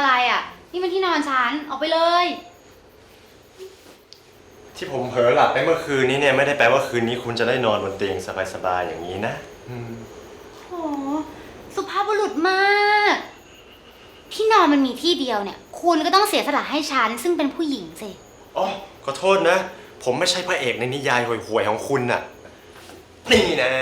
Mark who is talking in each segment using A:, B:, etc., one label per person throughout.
A: อะไรอะ นี่มันที่นอนฉันออกไปเลย
B: ที่ผมเผลอหลับไปเมื่อคืนนี้เนี่ยไม่ได้แปลว่าคืนนี้คุณจะได้นอนบนเตียงสบายๆอย่างนี้นะอืม
A: โห สุภาพบุรุษมาก ที่นอนมันมีที่เดียวเนี่ย คุณก็ต้องเสียสละให้ฉัน ซึ่งเป็นผู้หญิงสิ
B: อ๋อขอโทษนะ ผมไม่ใช่พระเอกในนิยายห่วยๆของคุณน่ะ นี่แนะ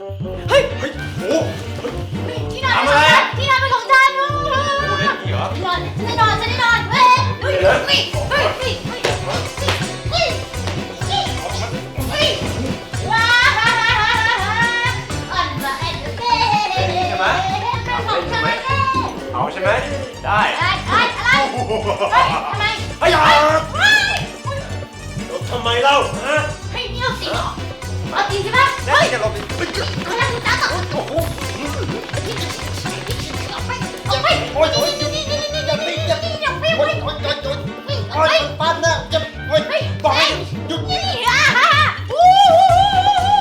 A: เฮ้
B: ยเฮ้ยโอ้
A: ที่นอน
B: ทำอะไรอะ
A: ที่นอนเป็นของฉัน
B: โหเล่นอีกเหรอ
A: นอนฉันได้นอนฉันได้นอนเฮ้ยเฮ้ยเฮ้ยเฮ้ยเฮ้ยเฮ้ยเฮ้ยเฮ้ยเฮ้ยว้าวอ่อนละเอ็นเด้
B: ใช่ไหม
A: เป็นของฉันเด้
B: เอาใช่ไหมได้
A: อะไรอะไรอะไรเฮ้ยทำไม
B: ไอ้ยา
A: เฮ้ย
B: ทำไมเล่าฮะ
A: เฮ้ยนี่เอาจริงเหรอ เอาจริงใช่ปะ
B: ได้
A: เฮ้ย
B: จะลงไปเฮ้ย
A: เขานั่งจ้าต่อ
B: โอ้โห
A: ออกไปออกไป
C: โอ๊ยโอ๊ย
A: นี่นี่นี่นี่
C: อย่า
A: นี่
C: ตีอย่า
A: นี่ออกไป
C: โอ๊
A: เฮ้
C: ย
A: ย
C: โอ๊ยโอ๊ยโอ๊ย
A: เฮ้ยออก
C: โอ๊
A: ไป
C: ยปั้นนะจะโอ๊ย
A: เฮ้ย
C: บอกให้หยุด
A: นี่อะอู้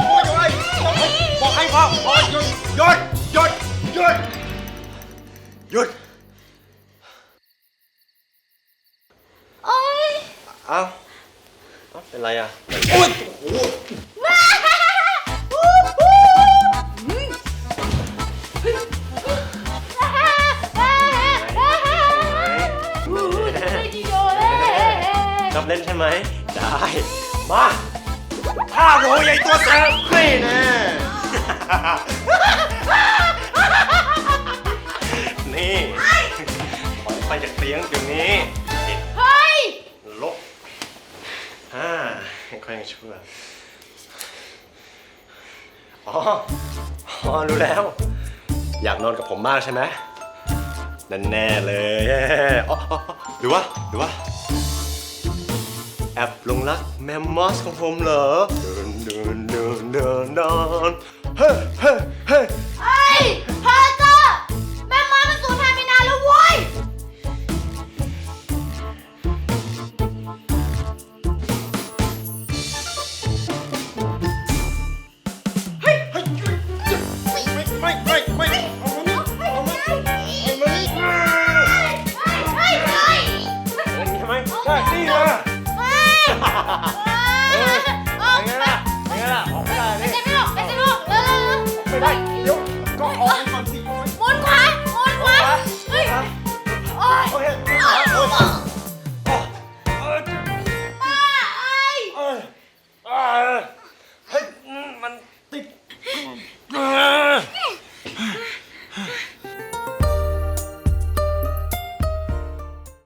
C: โอ๊ยโอ๊ยบอกให้บอกให้พอโอ๊ยหยุดหยุดหยุดหยุด
B: หยุด
A: โอ๊ย
B: เอ้าเอ้าเป็นไรอะ
C: โอ๊ยโอ้โห
A: ไห
B: ม ได้ มาท่าโรยใหญ่ตัวแสบนี่แน่นี่ถอยไปจากเตียงเดี๋ยวนี้ติด
A: เฮ้ย
B: ลบอ่าค่อยยังชั่วอ๋ออ๋อรู้แล้ว อยากนอนกับผมมากใช่ไหมนั่นแน่เลยอ๋ออ๋ออ๋อหรือว่า หรือว่าแอบหลงรักแมมมอสของผมเหรอ เดินเดินเดินเดินเดินเฮ้เฮ้เฮ้
A: เฮ้ยพอ